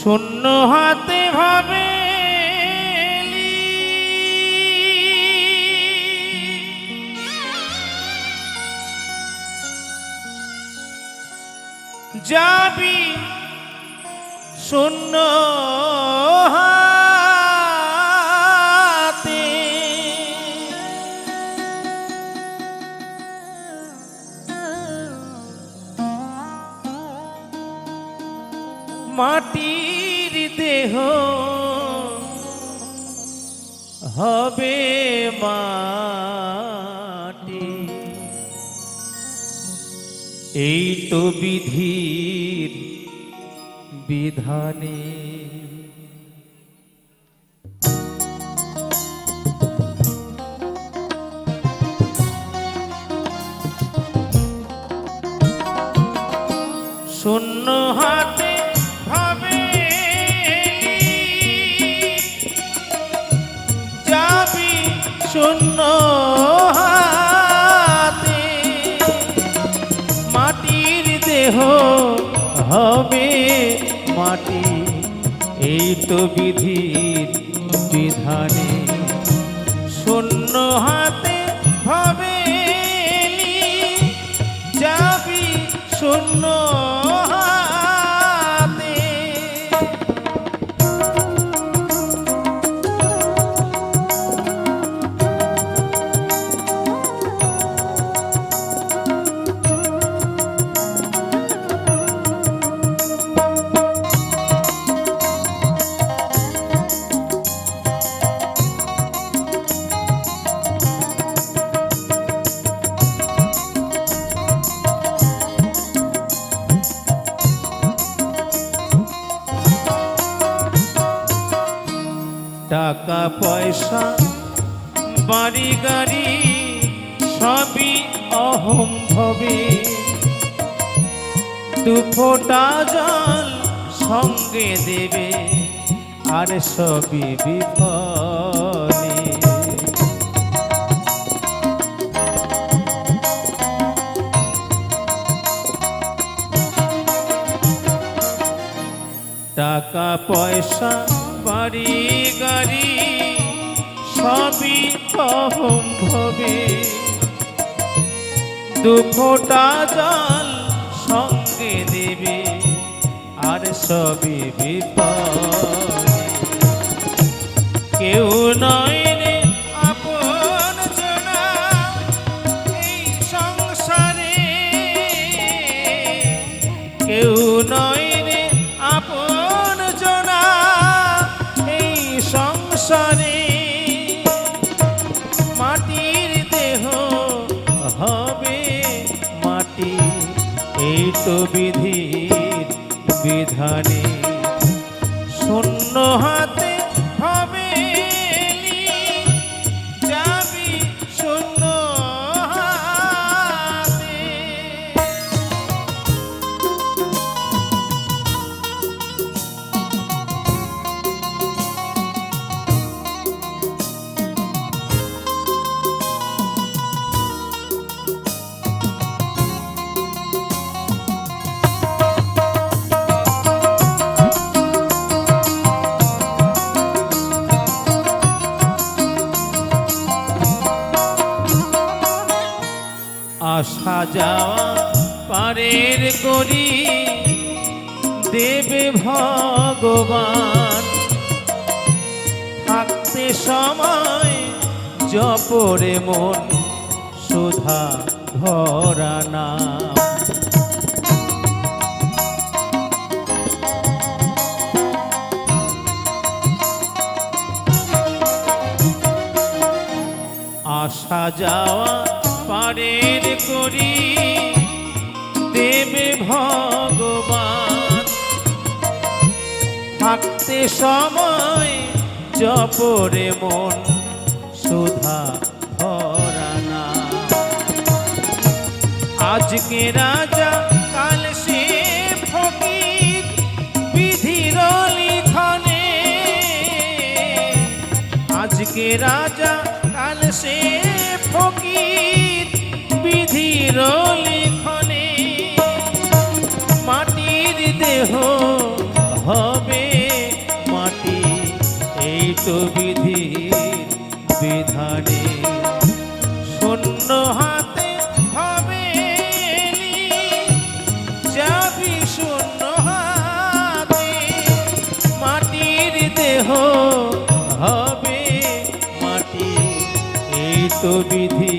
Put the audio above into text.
শূন্য হাতে ভাবে যাবি শূন্য হাতে। মাটির দেহ হবে মাটি। এই তো বিধির বিধানে। শূন্য হাতে শূন্য হাতে মাটির দেহ হবে মাটি। এই তো বিধির বিধানে। শূন্য হাতে হবে যাবি শূন্য টাকা, পয়সা, বাড়ি, গাড়ি, সবই অহম ভবে দু ফোঁটা জল সঙ্গে দেবে, আর সবই বিফলে টাকা, পয়সা, বাড়ি সবই অহম ভবে। দু ফোঁটা জল সঙ্গে দেবে আর সবই বিপদ। কেউ নয় রে আপন কেউ নয় এই তো বিধির বিধানে শূন্য হাতে যাওয়া পারের করি। দেবে ভগবান। থাকতে সময় জপরে মন সুধা ভরা নাম। আসা যাওয়া পারের করি, দেবে ভগবান। থাকতে সময় জপরে মন, সুধা ভরা না আজকে রাজা, কাল সে ফকির বিধির লিখনে আজকে রাজা, কাল সে ফকির বিধির লিখনে মাটির দেহ হবে তো বিধির বিধানে। হবে দেহ হবে মাটি তো বিধির